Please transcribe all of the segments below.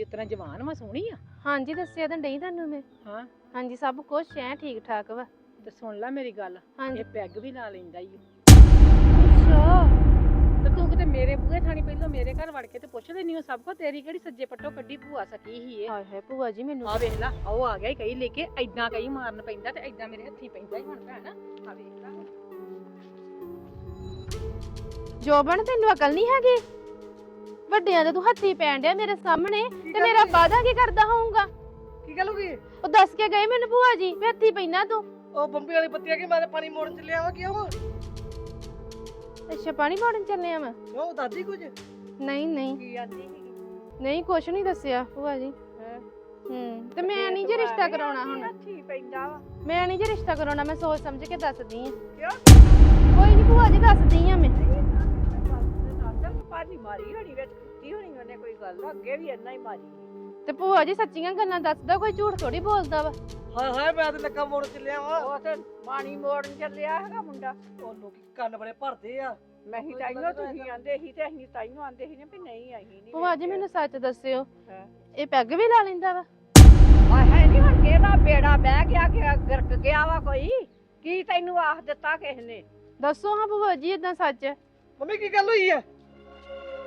ਕੁੜੀ ਉਤਰਾ ਜਵਾਨ ਵਾ ਸੋਹਣੀ ਆ? ਹਾਂਜੀ ਦੱਸਿਆ ਤਾਂ ਨਹੀਂ ਤੁਹਾਨੂੰ ਮੈਂ। ਹਾਂ? ਹਾਂਜੀ ਸਭ ਕੁਝ ਐ ਠੀਕ ਠਾਕ ਵਾ। ਤੇ ਸੁਣ ਲੈ ਮੇਰੀ ਗੱਲ ਹਾਂਜੀ। ਇਹ ਪੈਗ ਵੀ ਲਾ ਲੈਂਦਾ ਈ ਓ। ਅੱਛਾ। ਤੇ ਤੂੰ ਕਿਤੇ ਮੇਰੇ ਬੂਹੇ ਥਾਣੀ ਪਹਿਲਾਂ ਮੇਰੇ ਘਰ ਵੜ ਕੇ ਤੇ ਪੁੱਛ ਲੈਣੀ ਉਹ ਸਭ ਕੋ ਤੇਰੀ ਕਿਹੜੀ ਸੱਜੇ ਪੱਟੋ ਕੱਢੀ ਭੂਆ ਸਕੀ ਹੀ ਇਹ? ਹਾਏ ਹਾਏ ਭੂਆ ਜੀ ਮੈਨੂੰ ਆ ਵੇਖ ਲਾ ਉਹ ਆ ਗਿਆ ਈ ਕਈ ਲੈ ਕੇ ਐਦਾਂ ਕਈ ਮਾਰਨ ਪੈਂਦਾ ਤੇ ਐਦਾਂ ਮੇਰੇ ਹੱਥੀ ਪੈਂਦਾ ਹੀ ਹੁਣ ਭੈਣ। ਆ ਵੇਖ ਲਾ। ਜੋਬਨ ਤੈਨੂੰ ਅਕਲ ਨਹੀਂ ਹੈਗੀ? ਵੱਡਿਆਂ ਦੇ ਤੂੰ ਹੱਥੀ ਪੈਣ ਡਿਆ ਮੇਰੇ ਸਾਹਮਣੇ ਤੇ ਮੇਰਾ ਵਾਦਾ ਕੀ ਕਰਦਾ ਹੋਊਗਾ? ਕੀ ਗੱਲ ਹੋ ਗਈ ਉਹ ਦੱਸ ਕੇ ਗਏ ਮੈਨੂੰ ਭੂਆ ਜੀ ਵੀ ਹੱਥੀ ਪੈਣਾ ਤੂੰ। ਉਹ ਬੰਬੀ ਵਾਲੀ ਪੱਤੀ ਆ ਕਿ ਮੈਂ ਤਾਂ ਪਾਣੀ ਮੋੜਨ ਚੱਲਿਆ ਵਾਂ ਕਿਉਂ ਅੱਛਾ ਪਾਣੀ ਪਾਉਣ ਚੱਲੇ ਆ ਮੈਂ ਕਿਉਂ ਦਾਦੀ ਕੁਝ? ਨਹੀਂ ਨਹੀਂ। ਕੀ ਆਂਦੀ ਨਹੀਂ ਕੁਛ ਨਹੀਂ ਦੱਸਿਆ ਭੂਆ ਜੀ। ਹੂੰ? ਤੇ ਮੈਂ ਨਹੀਂ ਜੇ ਰਿਸ਼ਤਾ ਕਰਾਉਣਾ ਹੁਣ। ਹੱਥੀ ਪੈਂਦਾ ਵਾ? ਮੈਂ ਨਹੀਂ ਜੇ ਰਿਸ਼ਤਾ ਕਰਾਉਣਾ ਮੈਂ ਸੋਚ ਸਮਝ ਕੇ ਦੱਸਦੀ ਆ। ਕਿਉਂ? ਕੋਈ ਨਹੀਂ ਭੂਆ ਜੀ ਦੱਸਦੀ ਆ ਮੈਂ। ਪਾਣੀ ਮਾਰੀ ਹੋਣੀ ਵਿੱਚ। ਕੀਤੀ ਹੋਣੀ ਉਹਨੇ ਕੋਈ ਗੱਲ ਅੱਗੇ ਵੀ ਇੰਨਾ ਹੀ ਮਾਰੀ। ਤੇ ਭੂਆ ਜੀ ਸੱਚੀਆਂ ਗੱਲਾਂ ਦੱਸਦਾ ਕੋਈ ਝੂਠ ਥੋੜੀ ਬੋਲਦਾ ਵਾ? ਹਾਏ ਹਾਏ ਮੈਂ ਤਾਂ ਲੱਗਾ ਮੋੜਨ ਚੱਲਿਆ ਵਾਂ। ਉਹ ਤੇ ਪਾਣੀ ਮੋੜਨ ਚੱਲਿਆ ਹੈਗਾ ਮੁੰਡਾ। ਉਹ ਲੋਕੀ ਕੰਨ ਬੜੇ ਭਰਦੇ ਆ। ਮੈਂ ਹੀ ਤਾਈਓ ਤੁਸੀਂ ਆਂਦੇ ਸੀ ਤੇ ਅਸੀਂ ਤਾਈਓ ਆਂਦੇ ਸੀ ਨਾ ਵੀ ਨਹੀਂ ਅਸੀਂ ਨਹੀਂ ਭੂਆ ਜੀ ਮੈਨੂੰ ਸੱਚ ਦੱਸਿਓ ਹਾਂ। ਇਹ ਪੈਗ ਵੀ ਲਾ ਲੈਂਦਾ ਵਾ? ਆਹੇ ਨਹੀਂ ਹੁਣ ਕਿਹਦਾ ਬੇੜਾ ਬਹਿ ਗਿਆ ਕਿ ਗਰਕ ਗਿਆ ਵਾ ਕੋਈ? ਕੀ ਤੈਨੂੰ ਆਖ ਦਿੱਤਾ ਕਿਸ ਨੇ? ਦੱਸੋ ਹਾਂ ਭੂਆ ਜੀ ਇਦਾਂ ਸੱਚ? ਮੰਮੀ ਕੀ ਗੱਲ ਹੋਈ ਆ?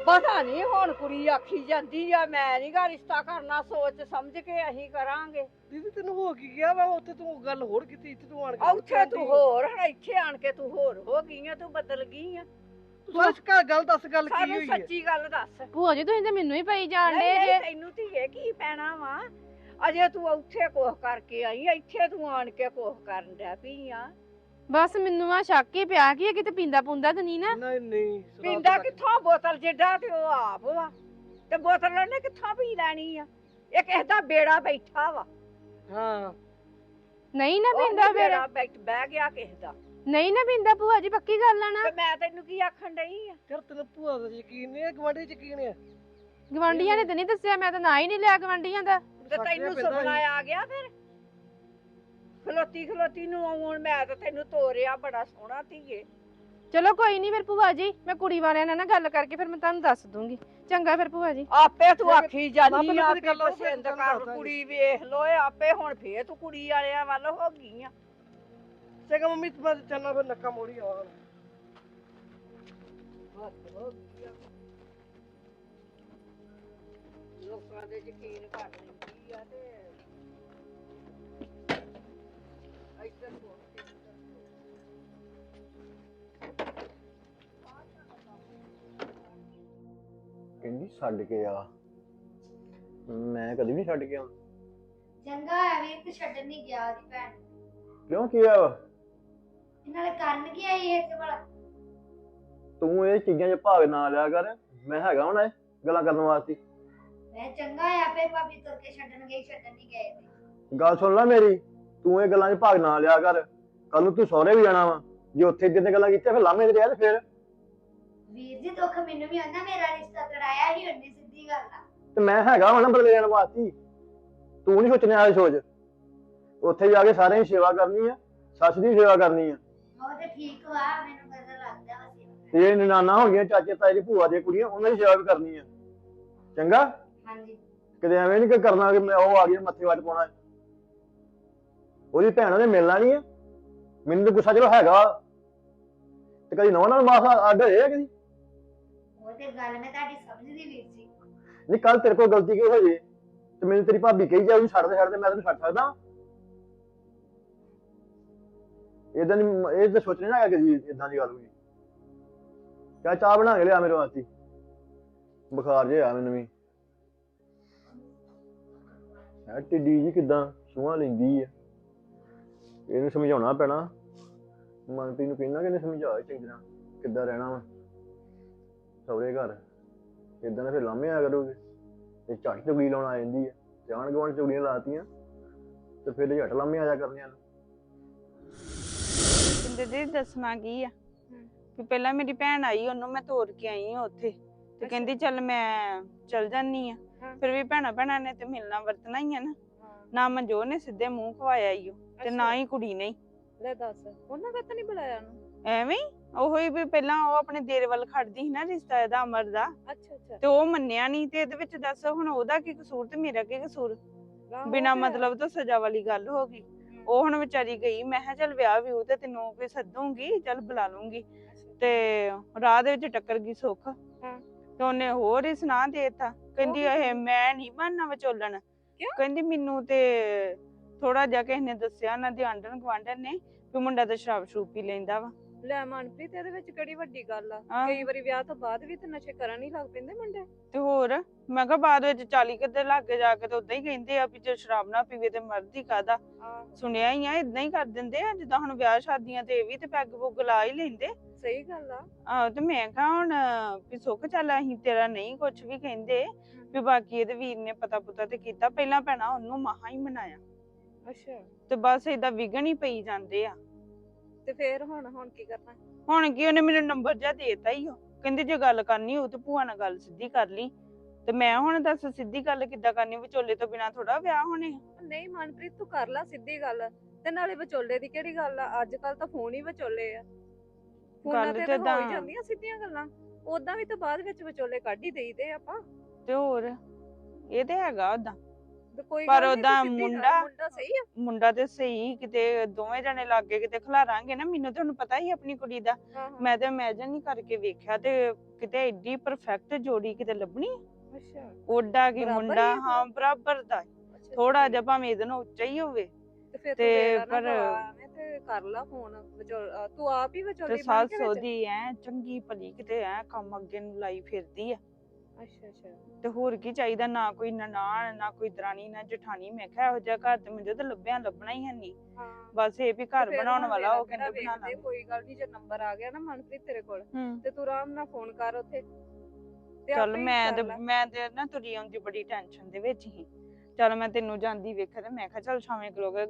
ਪਤਾ ਨਹੀਂ ਹੁਣ ਕੁੜੀ ਆਖੀ ਜਾਂਦੀ ਆ ਮੈਂ ਨਹੀਂ ਗਾ ਰਿਸ਼ਤਾ ਕਰਨਾ ਸੋਚ ਸਮਝ ਕੇ ਅਸੀਂ ਕਰਾਂਗੇ। ਦੀਦੀ ਤੈਨੂੰ ਹੋ ਕੀ ਗਿਆ ਵਾ? ਉੱਥੇ ਤੂੰ ਗੱਲ ਹੋਰ ਕੀਤੀ ਇੱਥੇ ਤੂੰ ਆਣ ਕੇ ਉੱਥੇ ਤੂੰ ਹੋਰ ਹੁਣ ਇੱਥੇ ਆਣ ਕੇ ਤੂੰ ਹੋਰ ਹੋ ਗਈ ਆ ਤੂੰ ਬਦਲ ਗਈ ਆ। ਤੂੰ ਸੱਚ ਕਰ ਗੱਲ ਦੱਸ ਗੱਲ ਕੀ ਸਾਨੂੰ ਹੋਈ ਹੈ ਸੱਚੀ ਗੱਲ ਦੱਸ। ਭੂਆ ਜੀ ਤੁਸੀਂ ਤਾਂ ਮੈਨੂੰ ਹੀ ਪਈ ਜਾਣ ਨਹੀਂ ਡੇ ਨਹੀਂ ਜੇ। ਤੈਨੂੰ ਧੀਏ ਕੀ ਪੈਣਾ ਵਾ? ਅਜੇ ਤੂੰ ਉੱਥੇ ਕੋਹ ਕਰਕੇ ਆਈ ਇੱਥੇ ਤੂੰ ਆਣ ਕੇ ਕੋਹ ਕਰਨ ਡੈ ਪਈ ਆ। ਬਸ ਮੈਨੂੰ ਆ ਸ਼ੱਕ ਹੀ ਪਿਆ ਕਿ ਇਹ ਕਿਤੇ ਪੀਂਦਾ ਪੁੰਦਾ ਤਾਂ ਨਹੀਂ ਨਾ। ਨਹੀਂ ਨਹੀਂ ਪੀਂਦਾ ਤਾਂ- ਕਿੱਥੋਂ? ਬੋਤਲ ਜਿੱਡਾ ਤੇ ਉਹ ਆਪ ਵਾ। ਤੇ ਬੋਤਲ ਉਹਨੇ ਕਿੱਥੋਂ ਪੀ ਲੈਣੀ ਆ? ਇਹ ਕਿਸੇ ਦਾ ਬੇੜਾ ਬੈਠਾ ਵਾ। ਹਾਂ। ਨਹੀਂ ਨਾ ਪੀਂਦਾ ਫਿਰ। ਬੇੜਾ ਬੈਠ ਬਹਿ ਗਿਆ ਕਿਸੇ ਦਾ। ਨਹੀਂ ਨਾ ਪੀਂਦਾ ਭੂਆ ਜੀ ਪੱਕੀ ਗੱਲ ਆ ਨਾ। ਤੇ ਮੈਂ ਤੈਨੂੰ ਕੀ ਆਖਣ ਡਈ ਆ? ਫਿਰ ਤੈਨੂੰ ਭੂਆ ਦਾ ਯਕੀਨ ਨਹੀਂ ਹੈ ਗਵਾਂਢੀ ਯਕੀਨ ਹੈ ਗਵਾਂਢੀਆਂ ਨੇ ਤਾਂ ਨਹੀਂ ਦੱਸਿਆ ਮੈਂ ਤਾਂ ਨਾ ਹੀ ਨਹੀਂ ਲਿਆ ਗਵਾਂਢੀਆਂ ਦਾ। ਤੇ ਸਾਡੇ ਤੈਨੂੰ ਪਿੰਡਾਂ ਸੁਪਨਾ। ਆ ਗਿਆ ਫਿਰ? ਖਲੋਤੀ ਖਲੋਤੀ ਨੂੰ ਆਉਣ ਮੈਂ ਤਾਂ ਤੈਨੂੰ ਤੋਰਿਆ ਬੜਾ ਸੋਹਣਾ ਧੀਏ। ਚਲੋ ਕੋਈ ਨਹੀਂ ਫਿਰ ਭੂਆ ਜੀ ਮੈਂ ਕੁੜੀ ਵਾਲਿਆਂ ਨਾਲ ਨਾ ਗੱਲ ਕਰਕੇ ਫਿਰ ਮੈਂ ਤੁਹਾਨੂੰ ਦੱਸ ਦੂੰਗੀ। ਚੰਗਾ ਫਿਰ ਭੂਆ ਜੀ। ਆਪੇ ਤੂੰ ਆਖੀ ਜਾਨੀ ਆਪੇ ਪਸੰਦ ਕਰ ਕੁੜੀ ਵੇਖ ਲੋ ਆਪੇ ਹੁਣ ਫੇਰ ਤੂੰ ਕੁੜੀ ਵਾਲਿਆਂ ਵੱਲ ਹੋ ਗਈ ਆ। ਚੰਗਾ ਮੰਮੀ ਤੂੰ ਮੈਂ ਚੱਲਣਾ ਫਿਰ ਨੱਕਾ ਮੋੜੀ ਆਵਾਂ ਲੋਕਾਂ ਦੇ ਯਕੀਨ ਘੱਟ ਲੈਂਦੀ ਆ ਤੇ ਇੱਧਰ ਹੋ ਕਹਿੰਦੀ ਛੱਡ ਕੇ ਆ। ਮੈਂ ਕਦੀ ਵੀ ਛੱਡ ਕੇ ਆ ਚੰਗਾ ਹੈ ਵੀਰ ਤੇ ਛੱਡਣ ਨਹੀਂ ਗਿਆ ਉਹਦੀ ਭੈਣ ਕਿਉਂ ਕੀ ਆ ਇਹਨਾਂ ਨੇ ਕਰਨ ਕੀ ਆਈ ਇਹ ਤੇ ਭਲਾ? ਤੂੰ ਇਹ ਚੀਜ਼ਾਂ 'ਚ ਭਾਗ ਨਾ ਲਿਆ ਕਰ। ਮੈਂ ਹੈਗਾ ਹੁਣ ਇਹ ਗੱਲਾਂ ਕਰਨ ਵਾਸਤੇ। ਮੈਂ ਚੰਗਾ ਹੈ ਆਪੇ ਭਾਬੀ ਤੁਰ ਕੇ ਛੱਡਣ ਗਈ ਛੱਡਣ ਨਹੀਂ ਗਏ ਤੇ। ਗੱਲ ਸੁਣ ਲੈ ਮੇਰੀ। ਤੂੰ ਇਹ ਗੱਲਾਂ 'ਚ ਭਾਗ ਨਾ ਲਿਆ ਕਰ। ਕੱਲ ਨੂੰ ਤੂੰ ਸਹੁਰੇ ਵੀ ਜਾਣਾ ਵਾ। ਜੇ ਉੱਥੇ ਜਿੱਦਾਂ ਗੱਲਾਂ ਕੀਤੀਆਂ ਫਿਰ ਲਾਮੇ ਤੇ ਰਿਹਾ ਤੇ ਫਿਰ। ਵੀਰ ਜੀ ਦੁੱਖ ਮੈਨੂੰ ਵੀ ਆਉਂਦਾ ਮੇਰਾ ਰਿਸ਼ਤਾ ਕਰਾਇਆ ਹੀ ਉਹਨੇ ਸਿੱਧੀ ਗੱਲ ਆ। ਤੇ ਮੈਂ ਹੈਗਾ ਹੁਣ ਬਦਲੇ ਲੈਣ ਵਾਸਤੇ ਤੂੰ ਨਹੀਂ ਸੋਚਣੇ ਵਾਲੀ ਸੋਚ। ਉੱਥੇ ਜਾ ਕੇ ਸਾਰਿਆਂ ਦੀ ਸੇਵਾ ਕਰਨੀ ਆ ਸੱਸ ਦੀ ਸੇਵਾ ਕਰਨੀ ਆ। ਉਹ ਤੇ ਠੀਕ ਵਾ ਮੈਨੂੰ ਪਤਾ ਲੱਗਦਾ ਵਾ ਸੇਵਾ ਇਹ ਨਨਾਨਾ ਹੋ ਗਈਆਂ ਚਾਚੇ ਤਾਏ ਦੀ ਭੂਆ ਦੀਆਂ ਕੁੜੀਆਂ ਉਹਨਾਂ ਦੀ ਸੇਵਾ ਵੀ ਕਰਨੀ ਆ। ਚੰਗਾ? ਹਾਂਜੀ। ਕਿਤੇ ਐਵੇਂ ਨਹੀਂ ਕਿ ਕਰਨਾ ਕਿ ਮੈਂ ਉਹ ਆ ਗਈ ਮੱਥੇ ਵੱਟ ਪਾਉਣਾ। ਉਹਦੀ ਭੈਣ ਉਹਨੇ ਮਿਲਣਾ ਨਹੀਂ ਆ। ਮੈਨੂੰ ਤਾਂ ਗੁੱਸਾ ਚਲੋ ਹੈਗਾ। ਤੇ ਕਦੀ ਨਵਾਂ ਨਾਲ ਮਾਸਾ ਅੱਡ ਹੋਏ ਆ ਕਦੀ ਉਹ ਤੇ ਗੱਲ ਮੈਂ ਤੁਹਾਡੀ ਸਮਝਦੀ ਵੀਰ ਜੀ। ਨਹੀਂ ਕੱਲ ਤੇਰੇ ਕੋਲ ਗਲਤੀ ਕਿਉਂ ਹੋ ਜੇ ਤੇ ਮੈਨੂੰ ਤੇਰੀ ਭਾਬੀ ਕਹੀ ਜਾ ਉਹਨੂੰ ਛੱਡ ਦੇ ਛੱਡ ਦੇ ਮੈਂ ਤੈਨੂੰ ਛੱਡ ਸਕਦਾ। ਇਦਾਂ ਦੀ ਇਹ ਤਾਂ ਸੋਚਣੇ ਨਾ ਕਿ ਇਦਾਂ ਦੀ ਗੱਲ ਹੋਈ ਕਿਆ ਚਾਹ ਬਣਾ ਕੇ ਲਿਆ ਮੇਰੇ ਵਾਸਤੇ। ਬੁਖਾਰ ਜਿਹਾ ਆ ਮੈਨੂੰ ਵੀ। ਟਿੱਡੀ ਜੀ ਕਿਦਾਂ ਸੂਹਾਂ ਲੈਂਦੀ ਆ। ਇਹਨੂੰ ਸਮਝਾਉਣਾ ਪੈਣਾ। ਮਨਪ੍ਰੀਤ ਨੂੰ ਕਹਿਣਾ ਕਿ ਇਹਨੇ ਸਮਝਾ ਚੰਗੀ ਤਰ੍ਹਾਂ ਕਿੱਦਾਂ ਰਹਿਣਾ ਵਾ। ਸਹੁਰੇ ਘਰ ਇਦਾਂ ਦਾ ਫਿਰ ਲਾਮੇ ਆ ਕਰੋਗੇ। ਤੇ ਝੱਟ ਚੁਗਲੀ ਲਾਉਣ ਆ ਜਾਂਦੀ ਹੈ ਜਾਣ ਗਵਾਣ ਚੁਗਲੀਆਂ ਲਾਤੀਆਂ ਤੇ ਫਿਰ ਝੱਟ ਲਾਮੇ ਆ ਜਾ ਕਰਨੀਆਂ ਨੇ। ਜਿੰਦੇ ਦੀ ਦੱਸਣਾ ਕੀ ਆ? ਵੀ ਪਹਿਲਾਂ ਮੇਰੀ ਭੈਣ ਆਈ ਉਹਨੂੰ ਮੈਂ ਤੋਰ ਕੇ ਆਈ ਹਾਂ ਉੱਥੇ। ਤੇ ਕਹਿੰਦੀ ਚੱਲ ਮੈਂ ਚਲ ਜਾਨੀ ਆ। ਫਿਰ ਵੀ ਭੈਣਾ ਭੈਣਾਂ ਨੇ ਤੇ ਮਿਲਣਾ ਵਰਤਣਾ ਹੀ ਆ ਨਾ। ਨਾ ਮਨਜੋ ਨੇ ਸਿੱਧੇ ਮੂੰਹ ਖਵਾਇਆ ਈ ਓ ਤੇ ਨਾ ਹੀ ਕੁੜੀ ਨੇ ਈ। ਲੈ ਦੱਸ ਉਹਨਾਂ ਤਾਂ ਨਹੀਂ ਬੁਲਾਇਆ ਉਹਨੂੰ? ਐਵੇਂ ਹੀ ਉਹੋ ਹੀ ਵੀ ਪਹਿਲਾਂ ਉਹ ਆਪਣੇ ਦੇਰ ਵੱਲ ਖੜਦੀ ਸੀ ਨਾ ਰਿਸ਼ਤਾ ਇਹਦਾ ਅਮਰ ਦਾ। ਅੱਛਾ ਅੱਛਾ। ਤੇ ਉਹ ਮੰਨਿਆ ਨਹੀਂ ਤੇ ਇਹਦੇ ਵਿੱਚ ਦੱਸ ਹੁਣ ਉਹਦਾ ਕੀ ਕਸੂਰ ਤੇ ਮੇਰਾ ਕੀ ਕਸੂਰ? ਬਿਨਾ ਮਤਲਬ ਤੋਂ ਸਜ਼ਾ ਵਾਲੀ ਗੱਲ ਹੋ ਗਈ। ਉਹ ਹੁਣ ਵਿਚਾਰੀ ਗਈ ਮੈਂ ਕਿਹਾ ਚੱਲ ਵਿਆਹ ਵੀ ਤੇ ਤੈਨੂੰ ਵੀ ਸੱਦੂਗੀ ਚੱਲ ਬੁਲਾ ਲੂੰਗੀ। ਤੇ ਰਾਹ ਦੇ ਵਿੱਚ ਟੱਕਰ ਗਈ ਸੁੱਖ। ਤੇ ਉਹਨੇ ਹੋਰ ਹੀ ਸੁਣਾ ਦੇਤਾ ਕਹਿੰਦੀ ਉਹ ਇਹ ਮੈਂ ਨਹੀਂ ਬਣਨਾ ਵਿਚੋਲਣ। ਕਿਉਂ? ਕਹਿੰਦੀ ਮੈਨੂੰ ਤੇ ਥੋੜਾ ਜਿਹਾ ਕਿਸੇ ਨੇ ਦੱਸਿਆ ਨਾ ਦੇ ਆਂਡਣ ਗਵਾਂਡਣ ਨੇ ਵੀ ਮੁੰਡਾ ਤਾਂ ਸ਼ਰਾਬ ਸ਼ਰੂਬ ਪੀ ਲੈਂਦਾ ਵਾ। ਲੈ ਮਨਪ੍ਰੀਤ ਇਹਦੇ ਵਿੱਚ ਕਿਹੜੀ ਵੱਡੀ ਗੱਲ ਆ? ਕਈ ਵਾਰੀ ਵਿਆਹ ਤੋਂ ਬਾਅਦ ਵੀ ਤੇ ਨਸ਼ੇ ਕਰਨ ਹੀ ਲੱਗ ਪੈਂਦੇ ਮੁੰਡੇ। ਤੇ ਹੋਰ ਮੈਂ ਕਿਹਾ ਬਾਅਦ ਵਿੱਚ 40 ਕਿੱਦੇ ਲੱਗੇ ਜਾ ਕੇ ਤੇ ਉਦਾਂ ਹੀ ਕਹਿੰਦੇ ਆ ਵੀ ਜੇ ਸ਼ਰਾਬ ਨਾ ਪੀਵੇ ਤੇ ਮਰਦੀ ਕਾਦਾ ਆ ਸੁਣਿਆ ਹੀ ਆ ਇਦਾਂ ਹੀ ਕਰ ਦਿੰਦੇ ਆ ਜਿੱਦਾਂ ਹੁਣ ਵਿਆਹ ਸ਼ਾਦੀਆਂ ਤੇ ਇਹ ਵੀ ਤੇ ਪੈਗ ਪੁੱਗ ਲਾ ਹੀ ਲੈਂਦੇ। ਸਹੀ ਗੱਲ ਆ। ਆਹੋ ਤੇ ਮੈਂ ਕਿਹਾ ਹੁਣ ਵੀ ਸੁੱਖ ਚੱਲ ਅਸੀਂ ਤੇਰਾ ਨਹੀਂ ਕੁਝ ਵੀ ਕਹਿੰਦੇ। ਵੀ ਬਾਕੀ ਇਹਦੇ ਵੀਰ ਨੇ ਪਤਾ ਪੁਤਾ ਤੇ ਕੀਤਾ। ਪਹਿਲਾਂ ਭੈਣਾ ਉਹਨੂੰ ਮਹਾ ਹੀ ਮਨਾਇਆ। ਅੱਛਾ। ਤੇ ਬਸ ਏਦਾਂ ਵਿਗਣ ਹੀ ਪਈ ਜਾਂਦੇ ਆ। ਤੇ ਫੇਰ ਹੁਣ ਹੁਣ ਕੀ ਕਰਨਾ? ਹੁਣ ਕੀ ਉਹਨੇ ਮੈਨੂੰ ਨੰਬਰ ਜਿਹਾ ਦੇਤਾ ਹੀ ਉਹ। ਕਹਿੰਦੀ ਜੇ ਗੱਲ ਕਰਨੀ ਹੋ ਤੇ ਭੂਆ ਨਾਲ ਗੱਲ ਸਿੱਧੀ ਕਰ ਲਈ। ਤੇ ਮੈਂ ਹੁਣ ਦੱਸ ਸਿੱਧੀ ਗੱਲ ਕਿੱਦਾਂ ਕਰਨੀ? ਵਿਚੋਲੇ ਤੋਂ ਬਿਨਾ ਥੋੜਾ ਵਿਆਹ ਹੋਣੇ। ਨਹੀਂ ਮਨਪ੍ਰੀਤ ਤੂੰ ਕਰ ਲੈ ਸਿੱਧੀ ਗੱਲ। ਤੇ ਨਾਲੇ ਵਿਚੋਲੇ ਦੀ ਕਿਹੜੀ ਗੱਲ ਆ? ਅੱਜ ਕੱਲ ਤਾਂ ਫੋਨ ਹੀ ਵਿਚੋਲੇ ਆ। ਫੋਨਾਂ ਤੇ ਹੋ ਜਾਂਦੀਆਂ ਸਿੱਧੀਆਂ ਗੱਲਾਂ। ਉਦਾਂ ਵੀ ਤਾਂ ਬਾਅਦ ਵਿੱਚ ਵਿਚੋਲੇ ਕੱਢ ਹੀ ਦੇਈਦੇ ਆਪਾਂ। ਤੇ ਹੋਰ ਇਹ ਤੇ ਹੈਗਾ ਉਦਾਂ ਤੇ ਕੋਈ ਪਰ ਗੱਲ ਨੀ, ਸਿੱਧੀ ਮੁੰਡਾ- ਮੁੰਡਾ ਸਹੀ ਆ? ਮੁੰਡਾ ਤੇ ਸਹੀ ਕਿਤੇ ਦੋਵੇਂ ਜਣੇ ਲੱਗੇ ਕਿਤੇ ਖਿਲਾਰਾਂਗੇ ਨਾ ਮੈਨੂੰ ਤੁਹਾਨੂੰ ਪਤਾ ਹੀ ਆਪਣੀ ਕੁੜੀ ਦਾ। ਹਾਂ ਹਾਂ। ਮੈਂ ਤੇ ਇਮੇਜਿਨ ਨਹੀਂ ਕਰਕੇ ਵੇਖਿਆ ਤੇ ਕਿਤੇ ਐਡੀ ਪਰਫੈਕਟ ਜੋੜੀ ਕਿਤੇ ਲੱਭਣੀ ਅੱਛਾ। ਓਡਾ ਕੀ ਬਰਾਬਰ ਹੀ ਮੁੰਡਾ ਆ ਹਾਂ ਬਰਾਬਰ ਦਾ। ਅੱਛਾ, ਥੋੜਾ ਠੀਕ ਜਿਹਾ ਭਾਵੇਂ ਇਹਦੇ ਨਾਲੋਂ ਉੱਚਾ ਹੀ ਹੋਵੇ। ਤੇ ਫਿਰ ਤੇ ਤੇ ਪਰ- ਤੇ ਕਰ ਲਾ ਫੋਨ ਵਿਚੋਲ ਅ, ਤੂੰ ਆਪ ਹੀ ਤੇ ਵਿਚੋਲੀ ਬਣ ਸੱਸ ਕੇ ਵਿੱਚ ਉਹਦੀ ਐ ਚੰਗੀ ਭਲੀ ਕਿਤੇ ਐ ਕੰਮ ਅੱਗੇ ਨੂੰ ਲਾਈ ਫਿਰਦੀ ਆ। ਅੱਛਾ ਅੱਛਾ। ਤੇ ਹੋਰ ਕੀ ਚਾਹੀਦਾ? ਨਾ ਕੋਈ ਨਨਾਣ ਨਾ ਕੋਈ ਦਰਾਣੀ ਨਾ ਜਠਾਣੀ। ਮੈਂ ਕਿਹਾ ਇਹੋ ਜਿਹਾ ਘਰ ਤੇ ਮੈਨੂੰ ਤਾਂ ਲੱਭਿਆ ਲੱਭਣਾ ਹੀ ਹੈ ਨਹੀਂ ਹਾਂ। ਬਸ ਇਹ ਵੀ ਘਰ ਫਿਰ ਬਣਾਉਣ ਹੁਣ ਵਾਲਾ ਉਹ ਕਹਿੰਦੇ ਬਣਾ ਵੇਖਦੇ, ਲਾਂਗੇ ਕੋਈ ਗੱਲ ਨਹੀਂ ਜੇ ਨੰਬਰ ਆ ਗਿਆ ਨਾ ਮਨਪ੍ਰੀਤ ਤੇਰੇ ਕੋਲ ਹੂੰ। ਤੇ ਤੂੰ ਆਰਾਮ ਨਾਲ ਫੋਨ ਕਰ ਉੱਥੇ। ਤੇ ਚੱਲ ਆਪੇ ਹੀ ਮੈਂ ਕਰ ਤੇ ਲੈ। ਮੈਂ ਤੇ ਨਾ ਤੁਰੀ ਆਉਂਦੀ ਬੜੀ ਟੈਨਸ਼ਨ ਦੇ ਵਿੱਚ ਹੀ। ਚੱਲ ਮੈਂ ਤੈਨੂੰ ਜਾਂਦੀ ਵੇਖਿਆ ਤੇ ਮੈਂ ਕਿਹਾ ਚੱਲ ਸ਼ਾਮੇ ਖਲੋਗੇ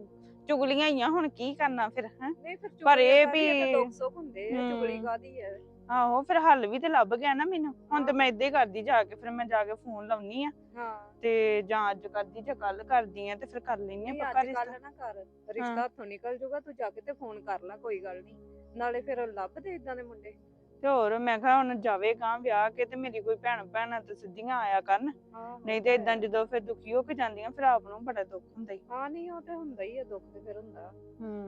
ਚੁਗਲੀਆਂ ਹੀ ਆ ਹੁਣ ਕੀ ਕਰਨਾ ਫਿਰ ਹੈ? ਨਹੀਂ ਫਿਰ ਪਰ ਇਹ ਵੀ- ਦੁੱਖ ਸੁੱਖ ਹੁੰਦੇ ਆ ਚੁਗਲੀ ਹੂੰ। ਕਾਦੀ ਹੈ ਆਹੋ ਫਿਰ ਹੱਲ ਵੀ ਤੇ ਲੱਭ ਗਿਆ ਨਾ ਮੈਨੂੰ। ਹੁਣ ਤੇ। ਮੈਂ ਏਦਾਂ ਹੀ ਕਰਦੀ ਜਾ ਕੇ ਫਿਰ ਮੈਂ ਜਾ ਕੇ ਫੋਨ ਲਾਉਣੀ ਆ। ਹਾਂ। ਤੇ ਜਾਂ ਅੱਜ ਕਰਦੀ ਜਾਂ ਕੱਲ ਕਰਦੀ ਆ ਤੇ ਫਿਰ ਕਰ ਲੈਣੀ ਆ ਪੱਕਾ ਰਿਸ਼ਤਾ। ਕੱਲ ਨਾ ਕਰ ਰਿਸ਼ਤਾ ਹੱਥੋਂ ਨਿਕਲ ਜਾਊਗਾ ਤੂੰ ਜਾ ਕੇ ਤੇ ਫੋਨ ਕਰ ਲੈ ਕੋਈ ਗੱਲ ਨਹੀਂ। ਨਾਲੇ ਫਿਰ ਲੱਭਦੇ ਇਦਾਂ ਦੇ ਮੁੰਡੇ? ਤੇ ਹੋਰ ਮੈਂ ਕਿਹਾ ਹੁਣ ਜਾਵੇ ਗਾਂ ਵਿਆਹ ਕੇ ਤੇ ਮੇਰੀ ਕੋਈ ਭੈਣ ਭੈਣਾਂ ਤੇ ਸਿੱਧੀਆਂ ਆਇਆ ਕਰਨ। ਹਾਂ ਨਹੀਂ ਤੇ ਇਦਾਂ ਜਦੋਂ ਫਿਰ ਦੁਖੀ ਹੋ ਕੇ ਜਾਂਦੀਆਂ ਫਿਰ ਆਪ ਨੂੰ ਬੜਾ ਦੁੱਖ ਹੁੰਦਾ ਹੀ। ਹਾਂ ਨਹੀਂ ਉਹ ਤੇ ਹੁੰਦਾ ਹੀ ਆ ਦੁੱਖ ਤੇ ਫਿਰ ਹੁੰਦਾ।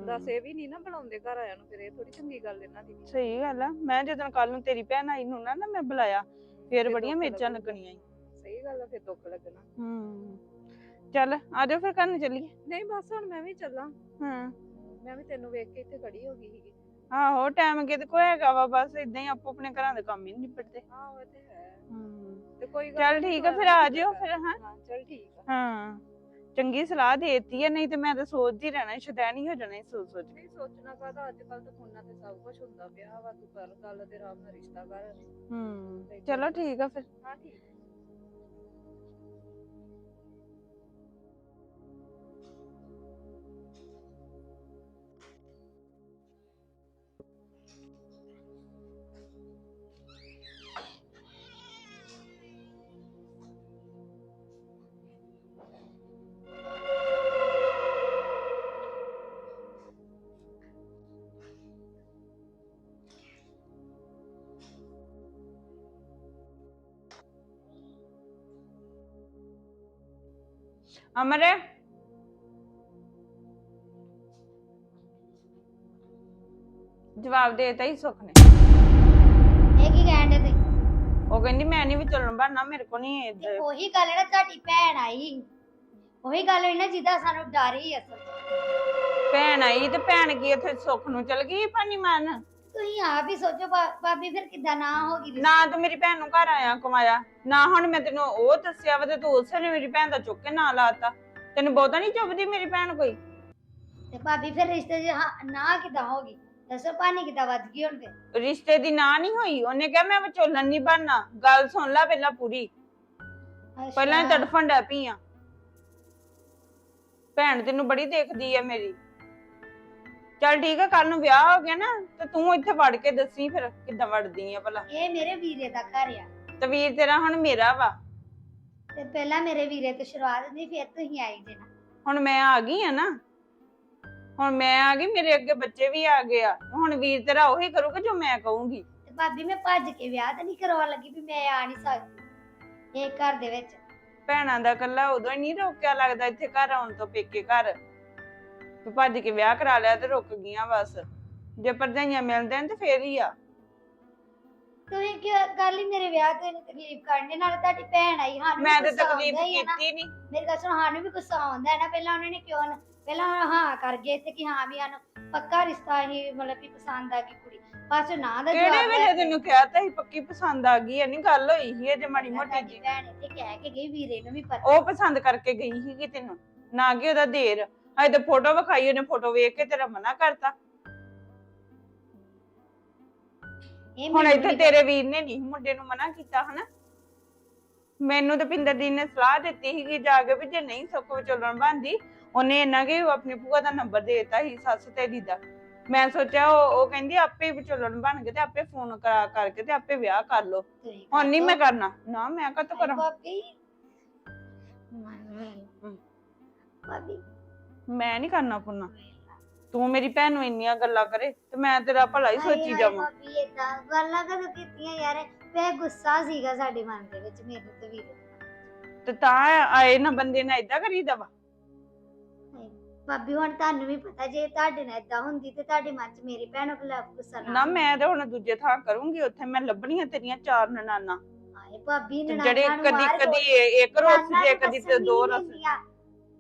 ਦੱਸ ਇਹ ਵੀ ਨਹੀਂ ਨਾ ਬੁਲਾਉਂਦੇ ਘਰ ਆਇਆਂ ਨੂੰ ਫਿਰ ਇਹ ਥੋੜੀ ਚੰਗੀ ਗੱਲ ਇਹਨਾਂ ਦੀ ਵੀ। ਸਹੀ ਗੱਲ ਆ। ਮੈਂ ਜਦੋਂ ਕੱਲ ਨੂੰ ਤੇਰੀ ਭੈਣ ਆਈ ਨੂੰ ਨਾ ਨਾ ਮੈਂ ਬੁਲਾਇਆ ਫਿਰ ਫਿਰ ਬੜੀਆਂ ਦੁੱਖ ਮੇਚਾਂ ਲੱਗੂਗਾ। ਲੱਗਣੀਆਂ ਈ। ਸਹੀ ਗੱਲ ਆ ਫਿਰ ਦੁੱਖ ਲੱਗਣਾ। ਹੂੰ। ਚੱਲ ਆ ਜਾਓ ਫਿਰ ਕਰਨ ਚੱਲੀਏ। ਨਹੀਂ ਬਸ ਹੁਣ ਮੈਂ ਵੀ ਚੱਲਾਂ। ਹਾਂ। ਮੈਂ ਵੀ ਤੈਨੂੰ ਵੇਖ ਕੇ ਇੱਥੇ ਖੜੀ ਹੋ ਗਈ ਸੀਗੀ। ਆਹੋ ਟਾਈਮ ਕਿਤੇ ਕੋਈ ਹੈਗਾ ਵਾ ਬਸ ਇਦਾਂ ਹੀ ਆਪੋ ਆਪਣੇ ਘਰਾਂ ਦੇ ਕੰਮ ਹੀ ਨੀ ਨਿਬੜਦੇ। ਹਾਂ ਉਹ ਤੇ ਹੈ। ਹੂੰ। ਤੇ ਕੋਈ ਗੱਲ ਚੱਲ ਨੀ, ਠੀਕ ਆ ਫਿਰ ਆ ਜਿਓ। ਫਿਰ ਹਾਂ? ਹਾਂ ਚੱਲ ਠੀਕ ਆ। ਹਾਂ। ਚੰਗੀ ਸਲਾਹ ਦੇਤੀ ਆ ਨਹੀਂ ਤੇ ਮੈਂ ਤਾਂ ਸੋਚਦੀ ਰਹਿਣਾ ਸ਼ੈਤਾਨੀ ਹੋ ਜਾਣਾ ਸੋਚ ਸੋਚ ਕੇ। ਨਹੀਂ ਸੋਚਣਾ ਕਾਹਦਾ? ਅੱਜ ਕੱਲ ਤਾਂ ਫੋਨਾਂ ਤੇ ਸਭ ਕੁਝ ਹੁੰਦਾ ਪਿਆ ਵਾ ਤੂੰ ਕਰ ਗੱਲ ਤੇ ਆਰਾਮ ਨਾਲ ਰਿਸ਼ਤਾ ਕਰ। ਹੂੰ। ਚਲੋ ਠੀਕ ਆ ਫਿਰ। ਹਾਂ ਠੀਕ। ਅਮਰ? ਜਵਾਬ ਦੇਤਾ ਹੀ ਸੁੱਖ ਨੇ। ਇਹ ਕੀ ਕਹਿਣ ਦੇ ਤੁਸੀਂ? ਉਹ ਕਹਿੰਦੀ ਮੈਂ ਨਹੀਂ ਵਿਚਲਣ ਬਣਨਾ ਮੇਰੇ ਕੋ ਨਹੀਂ ਤੇ ਇੱਧਰ ਉਹੀ ਗੱਲ ਹੈ ਨਾ ਤੁਹਾਡੀ ਭੈਣ ਆਈ। ਉਹੀ ਗੱਲ ਨਾ ਜਿਹਦਾ ਸਾਨੂੰ ਡਰ ਹੀ ਅਸਲ ਭੈਣ ਆਈ ਤੇ ਭੈਣ ਕੀ ਇੱਥੇ ਸੁੱਖ ਨੂੰ ਚਲ ਗਈ ਪਾਣੀ ਮਾਰਨ? ਤੁਸੀਂ ਆਪ ਹੀ ਸੋਚੋ ਭਾ- ਭਾਬੀ ਫਿਰ ਕਿੱਦਾਂ ਨਾ ਹੋਗੀ ਰਿਸ਼ਤਾ? ਨਾ ਤੂੰ ਮੇਰੀ ਭੈਣ ਨੂੰ ਘਰ ਆਇਆ ਕਮਾਇਆ। ਨਾ ਹੁਣ ਮੈਂ ਤੈਨੂੰ ਉਹ ਦੱਸਿਆ ਵਾ ਤੇ ਤੂੰ ਉਸੇ ਨੇ ਮੇਰੀ ਭੈਣ ਦਾ ਚੁੱਕ ਕੇ ਨਾਂ ਲਾਤਾ ਤੈਨੂੰ ਬਹੁਤਾ ਨਹੀਂ ਚੁੱਭਦੀ ਮੇਰੀ ਭੈਣ ਕੋਈ? ਤੇ ਭਾਬੀ ਫਿਰ ਰਿਸ਼ਤੇ 'ਚ ਹਾਂ- ਨਾ ਕਿੱਦਾਂ ਹੋਗੀ ਦੱਸੋ ਪਾਣੀ ਕਿੱਦਾਂ ਵੱਜ ਗਈ ਹੁਣ ਫਿਰ? ਰਿਸ਼ਤੇ ਦੀ ਨਾਂ ਨਹੀਂ ਹੋਈ। ਉਹਨੇ ਕਿਹਾ ਮੈਂ ਵਿਚੋਲਣ ਨਹੀਂ ਬਣਨਾ। ਗੱਲ ਸੁਣ ਲੈ ਪਹਿਲਾਂ ਪੂਰੀ। ਪਹਿਲਾਂ ਹੀ ਅੱਛਾ। ਤੜਫਣ ਡੈ ਪਈ ਆ। ਭੈਣ ਤੈਨੂੰ ਬੜੀ ਦੇਖਦੀ ਆ ਮੇਰੀ। ਚੱਲ ਠੀਕ ਆ ਕੱਲ ਨੂੰ ਵਿਆਹ ਹੋ ਗਿਆ ਨਾ ਤੇ ਤੂੰ ਇੱਥੇ ਵੜ ਕੇ ਦੱਸੀ ਫਿਰ ਕਿੱਦਾਂ ਵੜਦੀ ਆ ਭਲਾ। ਇਹ ਮੇਰੇ ਵੀਰੇ ਦਾ ਘਰ ਆ। ਤੇ ਵੀਰ ਤੇਰਾ ਹੁਣ ਮੇਰਾ ਵਾ। ਤੇ ਪਹਿਲਾਂ ਮੇਰੇ ਵੀਰੇ ਤੋਂ ਸ਼ੁਰੂਆਤ ਨਹੀਂ ਫਿਰ ਤੁਸੀਂ ਆਈ ਜੇ ਨਾ। ਹੁਣ ਮੈਂ ਆ ਗਈ ਆ ਨਾ। ਹੁਣ ਮੈਂ ਆ ਗਈ ਮੇਰੇ ਅੱਗੇ ਬੱਚੇ ਵੀ ਆ ਗਏ ਆ। ਹੁਣ ਵੀਰ ਤੇਰਾ ਉਹੀ ਕਰੂਗਾ ਜੋ ਮੈਂ ਕਹੂੰਗੀ। ਤੇ ਭਾਬੀ ਮੈਂ ਭੱਜ ਕੇ ਵਿਆਹ ਤਾਂ ਨਹੀਂ ਕਰਵਾਉਣ ਲੱਗੀ ਵੀ ਮੈਂ ਆ ਨਹੀਂ ਸਕਦੀ। ਇਹ ਘਰ ਦੇ ਵਿੱਚ। ਭੈਣਾਂ ਦਾ ਕੱਲਾ ਉਦੋਂ ਹੀ ਨਹੀਂ ਰੋਕਿਆ ਲੱਗਦਾ ਇੱਥੇ ਘਰ ਆਉਣ ਤੋਂ ਪੇਕੇ ਘਰ। ਤੂੰ ਭੱਜ ਕੇ ਵਿਆਹ ਕਰਾ ਲਿਆ ਤੇ ਰੁਕ ਗਈਆਂ ਬਸ। ਜੇ ਭਰਜਾਈਆਂ ਮਿਲਦੇ ਨੇ ਤੇ ਫੇਰ ਹੀ ਆ। ਤੁਸੀਂ ਕਿਉਂ ਗੱਲ ਹੀ ਮੇਰੇ ਵਿਆਹ ਤੇ ਤਕਲੀਫ ਕਰਨੇ ਨਾਲ ਤੁਹਾਡੀ ਭੈਣ ਆਈ ਵੀ ਮੈਂ ਤੇ ਤਕਲੀਫ ਹੀ। ਕੀਤੀ ਨਹੀਂ ਮੇਰੀ ਸੁਣ ਸਾਨੂੰ ਵੀ ਗੁੱਸਾ ਆਉਂਦਾ ਹੈ ਨਾ। ਪਹਿਲਾਂ ਉਹਨਾਂ ਨੇ ਕਿਉਂ ਨਾ ਪਹਿਲਾਂ ਹਾਂ ਕਰ ਗਏ ਤੇ ਕਿ ਹਾਂ ਵੀ ਸਾਨੂੰ ਪੱਕਾ ਰਿਸ਼ਤਾ ਹੀ ਮਤਲਬ ਕਿ ਪਸੰਦ ਆ ਗਈ ਕੁੜੀ। ਚ ਨਾ ਦਾ ਕਿਹੜੇ ਜਵਾਬ ਵੇਲੇ ਤੈਨੂੰ ਕਿਹਾ ਤਾਂ ਸੀ ਪੱਕੀ ਪਸੰਦ ਆ ਗਈ ਐ ਨਹੀਂ ਗੱਲ ਹੋਈ ਸੀ ਅਜੇ ਮਾੜੀ ਮੋਟੀ ਜੀ ਭੈਣ ਇੱਥੇ ਕਹਿ ਕੇ ਗਈ ਵੀਰੇ ਨੂੰ ਵੀ ਪਤਾ। ਉਹ ਪਸੰਦ ਕਰਕੇ ਗਈ ਸੀਗੀ ਤੈਨੂੰ। ਨਾ ਕਿ ਉਹਦਾ ਦੇਰ। ਅਜੇ ਤਾਂ ਫੋਟੋ ਵਿਖਾਈ ਉਹਨੇ ਫੋਟੋ ਵੇਖ ਕੇ ਤੇਰਾ ਮਨਾ ਕਰਤਾ। ਇਹ ਹੁਣ ਮੈਨੂੰ ਇੱਥੇ ਤੇਰੇ ਵੀਰ ਨੇ ਨਹੀਂ ਮੁੰਡੇ ਨੂੰ ਮਨਾ ਕੀਤਾ ਹਨਾ? ਮੈਨੂੰ ਤੇ ਪਿੰਦਰ ਦੀ ਨੇ ਸਲਾਹ ਦਿੱਤੀ ਸੀਗੀ ਜਾ ਕੇ ਵੀ ਜੇ ਨਹੀਂ ਸੁੱਖ ਵਿਚੋਲਣ ਬਣਦੀ ਉਹਨੇ ਇਹਨਾਂ ਕਿ ਆਪਣੀ ਭੂਆ ਦਾ ਨੰਬਰ ਦੇ ਦਿੱਤਾ ਸੀ ਸੱਸ ਤੇਰੀ ਦਾ। ਮੈਂ ਸੋਚਿਆ ਉਹ ਉਹ ਕਹਿੰਦੀ ਆਪੇ ਵਿਚੋਲਣ ਬਣ ਕੇ ਤੇ ਆਪੇ ਫੋਨ ਕਰਾ ਕਰਕੇ ਤੇ ਆਪੇ ਵਿਆਹ ਕਰ ਲੋ ਤੁਸੀਂ ਹੁਣ ਨਹੀਂ ਮੈਂ। ਕਰਨਾ। ਨਾ ਮੈਂ ਕਦ ਕਰਾਂ? ਭਾਬੀ? ਹਮ। ਭਾਬੀ ਮੈਂ ਨਹੀਂ ਕਰਨਾ ਪੁੰਨਾ ਤੂੰ ਮੇਰੀ ਭੈਣ ਨੂੰ ਇੰਨੀਆਂ ਗੱਲਾਂ ਕਰੇ ਤੇ ਮੈਂ ਤੇਰਾ ਭਲਾ ਹੀ ਹਾਏ ਸੋਚੀ ਹਾਏ ਜਾਵਾਂ ਭਾਬੀ ਏਦਾਂ ਗੱਲਾਂ ਕਦੋਂ ਕੀਤੀਆਂ ਯਾਰ ਤੇ ਗੁੱਸਾ ਸੀਗਾ ਸਾਡੇ ਮਨ ਦੇ ਵਿੱਚ ਮੇਰੇ ਤੇ ਵੀਰੇ ਤੇ। ਤੇ ਤਾਂ ਆਏ ਨਾ ਬੰਦੇ ਨਾਲ ਇਦਾਂ ਕਰੀਦਾ ਵਾ ਭਾਬੀ ਹੁਣ ਤੁਹਾਨੂੰ ਵੀ ਪਤਾ ਜੇ ਤੁਹਾਡੇ ਨਾਲ ਏਦਾਂ ਹੁੰਦੀ ਤੇ ਤੁਹਾਡੇ ਮਨ 'ਚ ਮੇਰੀ ਭੈਣ ਖਿਲਾਫ ਗੁੱਸਾ ਨਾ ਨਾ ਮੈਂ ਤੇ ਹੁਣ ਦੂਜੇ ਥਾਂ ਕਰੂੰਗੀ ਉੱਥੇ ਮੈਂ ਲੱਭਣੀਆਂ ਤੇਰੀਆਂ ਚਾਰ ਨਨਾਨਾ ਆਏ ਭਾਬੀ ਤੇ ਨਨਾਣਾ ਜਿਹੜੇ ਨੂੰ ਕਦੀ ਬਾਹਰ ਕਦੀ ਬੋਲ- ਇਹ- ਇੱਕ ਰੋਸ ਨਨਾਣਾ ਜੇ ਨੂੰ ਕਦੀ ਵਸਣ ਤੇ ਵੀ ਦੋ ਨਹੀਂ ਰਸ ਦਿੰਦੀਆਂ।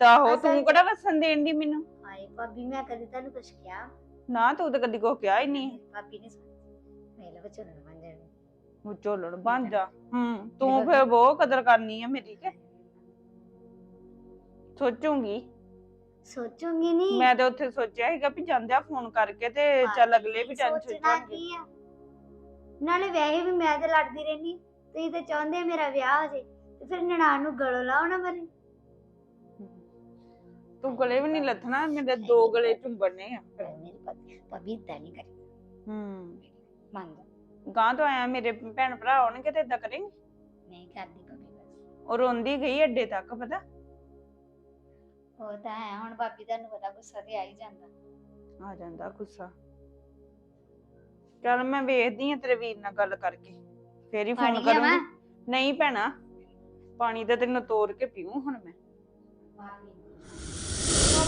ਤਾਂ ਹੋ ਅਸਲ ਤੂੰ ਕਿਹੜਾ ਵਸਣ ਦੇਣ ਦੀ ਮੈਨੂੰ? ਹਾਏ ਭਾਬੀ ਮੈਂ ਕਦੇ ਤੁਹਾਨੂੰ ਕੁਝ ਕਿਹਾ? ਨਾ ਤੂੰ ਤਾਂ ਕਦੀ ਕੁਛ ਕਿਹਾ ਹੀ ਨਹੀਂ। ਭਾਬੀ ਨੇ ਵਿੱਚ ਉਹਨਾਂ ਬਣ ਜਾਣੀ। ਵਿਚੋਲਣ ਬਣ ਜਾ। ਹੂੰ ਤੂੰ ਫਿਰ ਬਹੁਤ ਕਦਰ ਕਰਨੀ ਆ ਮੇਰੀ ਕੇ? ਸੋਚੂਗੀ? ਸੋਚੂਗੀ ਨਹੀਂ ਮੈਂ ਤੇ ਉੱਥੇ ਸੋਚਿਆ ਸੀਗਾ ਵੀ ਜਾਂਦਿਆ ਫੋਨ ਕਰਕੇ ਤੇ ਚੱਲ ਅਗਲੇ ਵੀ ਟੈਨਸ਼ਨ ਸੋਚਣਾ ਕੀ ਆ? ਨਾਲੇ ਵੈਸੇ ਵੀ ਮੈਂ ਤੇ ਲੜਦੀ ਰਹਿਨੀ ਤੁਸੀਂ ਤੇ ਚਾਹੁੰਦੇ ਮੇਰਾ ਵਿਆਹ ਹੋ ਜੇ। ਤੇ ਫਿਰ ਨਨਾਣ ਨੂੰ ਗਲੋਂ ਲਾਉਣਾ ਮਰੇ। ਤੂੰ ਗਲੇ ਵੀ ਨਹੀਂ ਲੱਥਣਾ ਮੇਰੇ ਦੋ ਗਲੇ ਚੁੰਬੜਨੇ ਆ ਮੇਰੀ ਭਾਬੀ ਭਾਬੀ ਏਦਾਂ ਨਹੀਂ ਕਰੀ ਹੂੰ ਮੰਨ ਜਾ ਗਾਂ ਤੋਂ ਆਇਆ ਮੇਰੇ ਭੈਣ ਭਰਾ ਆਉਣਗੇ ਤੇ ਏਦਾਂ ਕਰੇਂਗੇ ਨਹੀਂ ਕਰਦੀ ਭਾਬੀ ਬਸ ਉਹ ਰੋਂਦੀ ਗਈ ਅੱਡੇ ਤੱਕ ਪਤਾ ਉਹ ਤਾਂ ਹੈ ਹੁਣ ਭਾਬੀ ਤੁਹਾਨੂੰ ਪਤਾ ਗੁੱਸਾ ਤੇ ਆ ਹੀ ਜਾਂਦਾ ਆ ਜਾਂਦਾ ਗੁੱਸਾ ਚੱਲ ਮੈਂ ਵੇਖਦੀ ਆ ਤੇਰੇ ਵੀਰ ਨਾਲ ਗੱਲ ਕਰਕੇ ਫੇਰ ਹੀ ਫੋਨ ਪਾਣੀ ਲਿਆਵਾਂ ਕਰੂੰਗੀ ਨਹੀਂ ਭੈਣਾ ਪਾਣੀ ਤਾਂ ਤੈਨੂੰ ਤੋੜ ਕੇ ਪੀਉਂ ਹੁਣ ਮੈਂ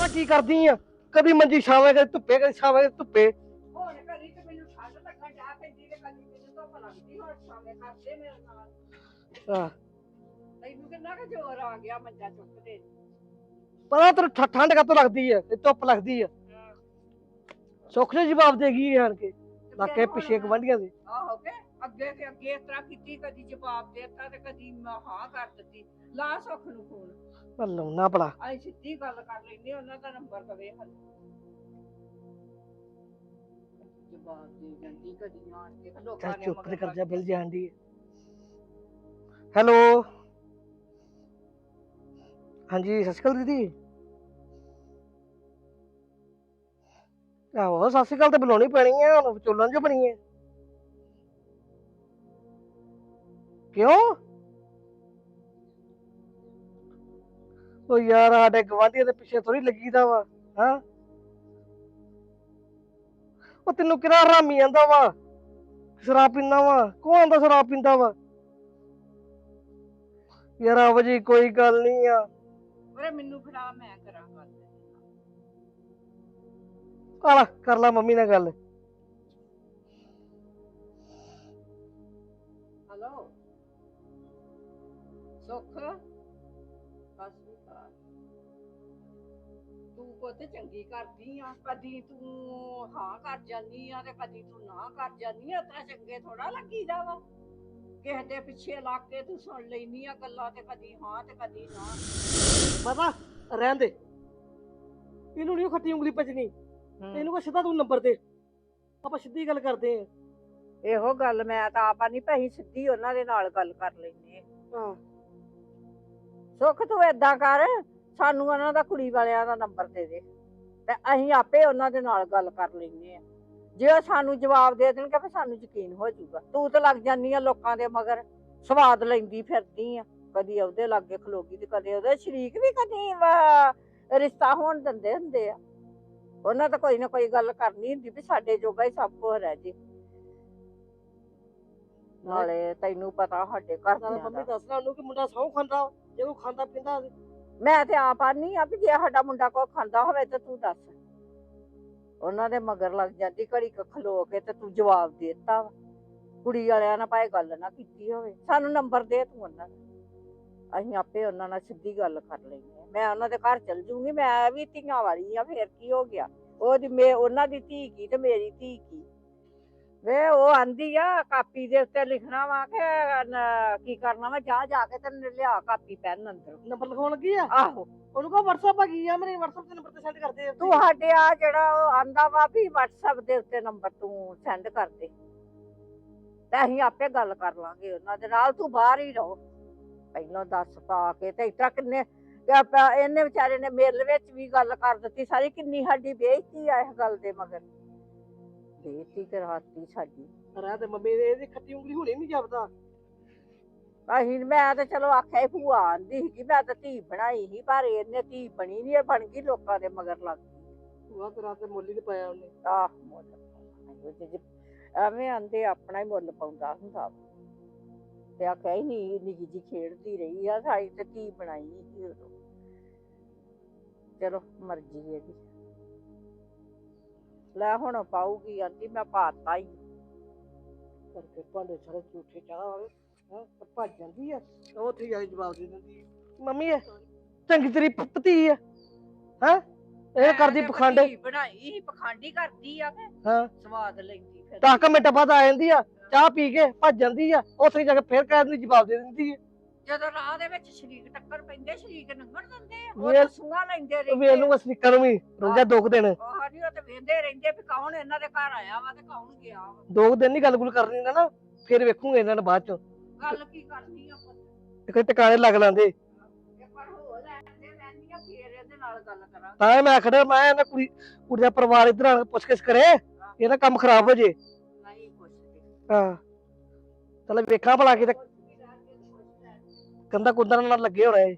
ਮਾਮਾ ਕੀ ਕਰਦੀ ਆ? ਕਦੀ ਮੰਜੀ ਛਾਵੇਂ ਕਦੀ ਧੁੱਪੇ ਕਦੀ ਛਾਵੇਂ ਕਦੀ ਧੁੱਪੇ। ਹੁਣ ਕਦੀ ਤੇ ਮੈਨੂੰ ਠੰਡ ਲੱਗਣ ਜਾ ਪੈਂਦੀ ਤੇ ਕਦੀ ਮੈਨੂੰ ਧੁੱਪ ਲੱਗਦੀ ਹੁਣ ਸਾਵੇਂ ਕਰਦੇ ਮੇਰੇ ਨਾਲ। ਆਹ, ਤੈਨੂੰ ਕਿੰਨਾ ਕੁ ਜ਼ੋਰ ਆ ਗਿਆ ਮੰਜਾ ਚੁੱਕਦੇ ਪਤਾ ਤੈਨੂੰ ਠ- ਠੰਡ ਕਾਤੋਂ ਲੱਗਦੀ ਆ ਤੇ ਧੁੱਪ ਲੱਗਦੀ ਆ। ਸੁੱਖ ਨੇ ਜਵਾਬ ਦੇ ਗਈ ਆਣ ਕੇ ਲੱਕੇ ਪਿੱਛੇ ਗਵੰਡੀਆਂ ਦੇ ਆਹੋ ਕੇ ਅੱਗੇ ਤੇ ਅੱਗੇ ਇਸ ਤਰ੍ਹਾਂ ਕੀਤੀ ਕਦੀ ਜਵਾਬ ਦੇਤਾ ਤੇ ਕਦੀ ਮੈਂ ਹਾਂ ਕਰ ਦਿੱਤੀ। ਲਾ ਸੁੱਖ ਨੂੰ ਫੋਨ। ਮੈਂ ਲਾਉਣਾ ਬੜਾ ਅਸੀਂ ਸਿੱਧੀ ਗੱਲ ਕਰ ਲੈਨੇ ਉਹਨਾਂ ਦਾ ਨੰਬਰ ਕਵੇ ਹਲ ਜਵਾਬ ਦੇ ਜਾਂਦੀ ਕਦੀ ਆਣ ਕੇ। ਲੋਕਾਂ ਚੱਲ ਨੇ ਚੁੱਪ ਤੇ ਕਰ ਜਾ ਲੱਗ ਬਿਲ ਕੇ- ਜਾਣ ਦੀ ਹੈਲੋ। ਹਾਂਜੀ ਸਤਿ ਸ਼੍ਰੀ ਅਕਾਲ ਦੀਦੀ। ਆਹੋ ਸਤਿ ਸ਼੍ਰੀ ਅਕਾਲ ਤੇ ਬੁਲਾਉਣੀ ਪੈਣੀ ਆ ਹੁਣ ਵਿਚੋਲਣ ਜੋ ਬਣੀ ਹੈ ਕਿਉਂ? ਉਹ ਯਾਰ ਸਾਡੇ ਗਵਾਂਢੀਆਂ ਦੇ ਪਿੱਛੇ ਥੋੜੀ ਲੱਗੀਦਾ ਵਾ ਹਾਂ? ਉਹ ਤੈਨੂੰ ਕਿਹੜਾ ਹਰਾਮੀ ਆਂਦਾ ਵਾ? ਸ਼ਰਾਬ ਪੀਂਦਾ ਵਾ? ਕੌਣ ਆਂਦਾ ਸ਼ਰਾਬ ਪੀਂਦਾ ਵਾ? ਯਾਰ ਆਵੋ ਜੀ ਕੋਈ ਗੱਲ ਨਹੀਂ ਆ। ਓਏ ਮੈਨੂੰ ਫੜਾ ਮੈਂ ਕਰਾਂ ਗੱਲ। ਕਰ ਲਾ ਮੰਮੀ ਨਾਲ ਗੱਲ। ਹਲੋ? ਸੁੱਖ? ਤੂੰ ਚੰਗੀ ਕਰਦੀ ਆ। ਕਦੀ ਤੂੰ ਹਾਂ ਕਰ ਜਾਨੀ ਆ ਤੇ ਕਦੀ ਤੂੰ ਨਾ ਕਰ ਜਾਨੀ ਆ ਤਾਂ ਚੰਗੇ ਥੋੜਾ ਲੱਗੀਦਾ ਵਾ। ਕਿਸੇ ਦੇ ਪਿੱਛੇ ਲੱਗ ਕੇ ਤੂੰ ਸੁਣ ਲੈਨੀ ਆ ਗੱਲਾਂ ਤੇ ਕਦੀ ਹਾਂ ਤੇ ਕਦੀ ਨਾ। ਪਤਾ ਰਹਿਣ ਦੇ। ਇਹਨੂੰ ਨਹੀਂ ਖੱਟੀ ਉਂਗਲੀ ਭਜਣੀ ਇਹਨੂੰ ਕੋ ਸਿੱਧਾ ਤੂੰ ਨੰਬਰ ਦੇ। ਆਪਾਂ ਸਿੱਧੀ ਗੱਲ ਕਰਦੇ ਆ। ਇਹੋ ਗੱਲ ਮੈਂ ਤਾਂ ਆਪਾਂ ਨਹੀਂ ਪਈ ਸਿੱਧੀ ਉਹਨਾਂ ਦੇ ਨਾਲ ਗੱਲ ਕਰ ਲੈਨੇ ਹਾਂ। ਸੁੱਖ ਤੂੰ ਏਦਾਂ ਕਰ ਸਾਨੂੰ ਉਹਨਾਂ ਦਾ ਕੁੜੀ ਵਾਲਿਆਂ ਦਾ ਨੰਬਰ ਦੇ ਦੇ। ਤੇ ਅਸੀਂ ਆਪੇ ਉਹਨਾਂ ਦੇ ਨਾਲ ਗੱਲ ਕਰ ਲੈਨੇ ਆ ਜੇ ਉਹ ਸਾਨੂੰ ਜਵਾਬ ਦੇ ਦੇਣਗੇ ਫਿਰ ਸਾਨੂੰ ਯਕੀਨ ਹੋ ਜਾਊਗਾ। ਤੂੰ ਤਾਂ ਲੱਗ ਜਾਨੀ ਆ ਲੋਕਾਂ ਦੇ ਮਗਰ ਸਵਾਦ ਲੈਂਦੀ ਫਿਰਦੀ ਆ। ਕਦੀ ਉਹਦੇ ਲਾਗੇ ਖਲੋਗੀ ਤੇ ਕਦੇ ਉਹਦੇ ਸ਼ਰੀਕ ਵੀ ਕਦੀ ਵਾ- ਰਿਸ਼ਤਾ ਹੋਣ ਦਿੰਦੇ ਹੁੰਦੇ ਆ। ਉਹਨਾਂ ਤਾਂ ਕੋਈ ਨਾ ਕੋਈ ਗੱਲ ਕਰਨੀ ਹੁੰਦੀ ਵੀ ਸਾਡੇ ਜੋਗਾ ਹੀ ਸਭ ਕੁਝ ਰਹਿ ਜੇ। ਨਾਲੇ ਤੈਨੂੰ ਪਤਾ ਸਾਡੇ ਘਰ ਦੀਆਂ ਮੰਮੀ ਦਾ। ਦੱਸਣਾ ਉਹਨੂੰ ਕਿ ਮੁੰਡਾ ਸਹੁੰ ਖਾਂਦਾ ਜੇ ਉਹ ਖਾਂਦਾ ਪੀਂਦਾ। ਮੈਂ ਤੇ ਆਪ ਆਨੀ ਆ ਵੀ ਜੇ ਸਾਡਾ ਮੁੰਡਾ ਕੋ ਖਾਂਦਾ ਹੋਵੇ ਤਾਂ ਤੂੰ ਦੱਸ। ਉਹਨਾਂ ਦੇ ਮਗਰ ਲੱਗ ਜਾਂਦੀ, ਘੜੀ ਕੁ ਖਲੋ ਕੇ ਤੇ ਤੂੰ ਜਵਾਬ ਦੇ ਦਿੱਤਾ ਵਾ। ਕੁੜੀ ਵਾਲਿਆਂ ਨਾਲ ਭਾਵੇਂ ਗੱਲ ਨਾ ਕੀਤੀ ਹੋਵੇ, ਸਾਨੂੰ ਨੰਬਰ ਦੇ ਤੂੰ ਉਹਨਾਂ ਦਾ। ਅਸੀਂ ਆਪੇ ਉਹਨਾਂ ਨਾਲ ਸਿੱਧੀ ਗੱਲ ਕਰ ਲੈਂਦੇ ਮੈਂ ਉਹਨਾਂ ਦੇ ਘਰ ਚਲ ਜੂੰਗੀ, ਮੈਂ ਵੀ ਧੀਆਂ ਵਾਲੀ ਆ, ਫੇਰ ਕੀ ਹੋ ਗਿਆ? ਉਹਦੀ ਮੇ ਉਹਨਾਂ ਦੀ ਧੀ ਕੀ ਤੇ ਮੇਰੀ ਧੀ ਕੀ? ਵੇ ਉਹ ਆਂਦੀ ਆ ਕਾਪੀ ਦੇ ਉੱਤੇ ਲਿਖਣਾ ਵਾ ਕਿ ਨ- ਕੀ ਕਰਨਾ ਵਾ ਜਾ ਜਾ ਕੇ ਤੇ ਲਿਆ ਕਾਪੀ ਪੈਨ ਅੰਦਰ। ਨੰਬਰ ਲਿਖਾਉਣ ਲੱਗੀ ਆ? ਆਹੋ। ਉਹਨੂੰ ਕਹੋ WhatsApp ਆ ਗਈ ਆ ਮੇਰੇ WhatsApp ਤੇ ਨੰਬਰ ਤੇ ਸੈਂਡ ਕਰਦੇ ਤੂੰ ਸਾਡੇ ਆ ਜਿਹੜਾ ਉਹ ਆਂਦਾ ਵਾ ਵੀ WhatsApp ਦੇ ਉੱਤੇ ਨੰਬਰ ਤੂੰ ਸੈਂਡ ਕਰ ਦੇ। ਤੇ ਅਸੀਂ ਆਪੇ ਗੱਲ ਕਰ ਲਾਂਗੇ ਉਹਨਾਂ ਦੇ ਨਾਲ ਤੂੰ ਬਾਹਰ ਹੀ ਰਹੋ। ਪਹਿਲਾਂ ਦੱਸ ਪਾ ਕੇ ਤੇ ਇਤਰਾ ਕਿੰਨੇ ਆਪਾਂ- ਇਹਨੇ ਵਿਚਾਰੇ ਨੇ ਮੇਲ ਵਿੱਚ ਵੀ ਗੱਲ ਕਰ ਦਿੱਤੀ ਸਾਰੀ ਕਿੰਨੀ ਸਾਡੀ ਬੇਇੱਜ਼ਤੀ ਆ ਇਸ ਗੱਲ ਦੇ ਮਗਰ। ਬੇਇੱਜ਼ਤੀ ਕਰਾਤੀ ਸਾਡੀ ਰਹਿ ਤੇ ਮੰਮੀ ਦੇ ਇਹਦੀ ਖੱਟੀ ਉਂਗਲੀ ਹੋਣੀ ਨਹੀਂ ਜਾਪਦਾ। ਅਸੀਂ ਮੈਂ ਤਾਂ ਚਲੋ ਆਖਿਆ ਸੀ ਭੂਆ ਆਂਦੀ ਸੀ ਕਿ ਮੈਂ ਤਾਂ ਧੀ ਬਣਾਈ ਸੀ ਪਰ ਇਹਨੇ ਧੀ ਬਣੀ ਨਹੀਂ ਇਹ ਬਣ ਗਈ ਲੋਕਾਂ ਦੇ ਮਗਰ ਲੱਗ ਗਈ। ਉਹ ਤੇ ਮੁੱਲ ਹੀ ਨੀ ਪਾਇਆ ਉਹਨੇ। ਆਹ ਮੁੱਲ ਪਾਉਣਾ। ਉਹ ਜੇ- ਐਵੇਂ ਆਂਦੇ ਆਪਣਾ ਹੀ ਮੁੱਲ ਪਾਉਂਦਾ ਹੁੰਦਾ। ਵਾ। ਤੇ ਆਖਿਆ ਹੀ ਨਹੀਂ ਨਿੱਕੀ ਜੀ ਖੇਡਦੀ ਰਹੀ ਆ ਸਾਈ ਤੇ ਧੀ ਬਣਾਈ ਸੀ ਉਦੋਂ। ਚਲੋ ਮਰਜ਼ੀ ਇਹਦੀ। ਲੈ ਹੁਣ ਪਾਊਗੀ ਆਂਦੀ ਮੈਂ ਪਾਤਾ ਹੀ। ਕਰਕੇ ਭਾਂਡੇ ਸਾਰੇ ਝੂਠੇ ਚਾਹ ਵਾਲੇ ਹਾਂ ਪਰ ਭੱਜ ਜਾਂਦੀ ਆ। ਉਹ ਉੱਥੇ ਜਾ ਕੇ ਜਵਾਬ ਦੇ ਦਿੰਦੀ ਆ। ਮੰਮੀ ਇਹ ਚੰਗੀ ਤੇਰੀ ਭ- ਭਤੀ ਆ ਹਾਂ? ਇਹ ਕਰਦੀ ਪਖੰਡ। ਬਣਾਈ ਸੀ ਪਖੰਡੀ ਕਰਦੀ ਆ ਕਿ ਹਾਂ। ਸਵਾਦ ਲੈਂਦੀ ਫਿਰ। 10 ਮਿੰਟ ਬਾਅਦ ਆ ਜਾਂਦੀ ਆ ਚਾਹ ਪੀ ਕੇ ਭੱਜ ਜਾਂਦੀ ਆ ਉੱਥੇ ਜਾ ਕੇ ਫੇਰ ਕਹਿ ਦਿੰਦੀ ਜਵਾਬ ਦੇ ਦਿੰਦੀ ਆ। ਜਦੋਂ ਰਾਹ ਦੇ ਵਿੱਚ ਸ਼ਰੀਕ ਟੱਕਰ ਪੈਂਦੇ ਸ਼ਰੀਕ ਲੰਘਣ ਦਿੰਦੇ ਉਹ ਵੇਲ- ਤਾਂ ਸੂਹਾ ਲੈਂਦੇ ਉਹ ਵੇਲ ਨੂੰ ਅਸਲੀਕਾ ਨੂੰ ਵੀ ਰੋਜਾ ਦੋ ਕੁ ਦਿਨ। ਉਹ ਹਰੀ ਉਹ ਤੇ ਵੇਂਦੇ ਰਹਿੰਦੇ ਵੀ ਕੌਣ ਇਹਨਾਂ ਦੇ ਘਰ ਆਇਆ ਵਾ ਤੇ ਕੌਣ ਗਿਆ ਵਾ। ਦੋ ਕੁ ਦਿਨ ਨਹੀਂ ਗੱਲ ਗੁੱਲ ਕਰਨੀ ਨਾ ਨਾ ਫੇਰ ਵੇਖੂਗੇ ਇਹਨਾਂ ਨੇ ਬਾਅਦ ਚ। ਗੱਲ ਕੀ ਕਰਨੀ ਆ ਪੁੱਤ? ਕੋਈ ਟਿਕਾਣੇ ਲੱਗ ਲੈਂਦੇ। ਇੱਕ ਵਾਰ ਹੋ ਲੈਂਦੇ ਰਹਿੰਦੀਆਂ ਫੇਰ ਇਹਦੇ ਨਾਲ ਗੱਲ ਕਰਾਂਗੇ। ਤਾਂ ਹੀ ਮੈਂ ਆਖਦਾ ਮੈਂ ਇਹਨਾਂ ਕੁੜੀ ਕੁੜੀ ਦਾ ਪਰਿਵਾਰ ਇਧਰ ਆ ਕੇ ਪੁੱਛ ਕਰੇ ਇਹਦਾ ਕੰਮ ਖਰਾਬ ਹੋ ਜੇ। ਨਹੀਂ ਪੁੱਛਦੇ। ਹਾਂ। ਚਲ ਵੇਖਾਂ ਭਲਾ ਕਿਤੇ ਕੰਦਾ ਕੁੰਦਾ ਨਾਲ ਲੱਗੇ ਹੋਣਾ ਇਹ।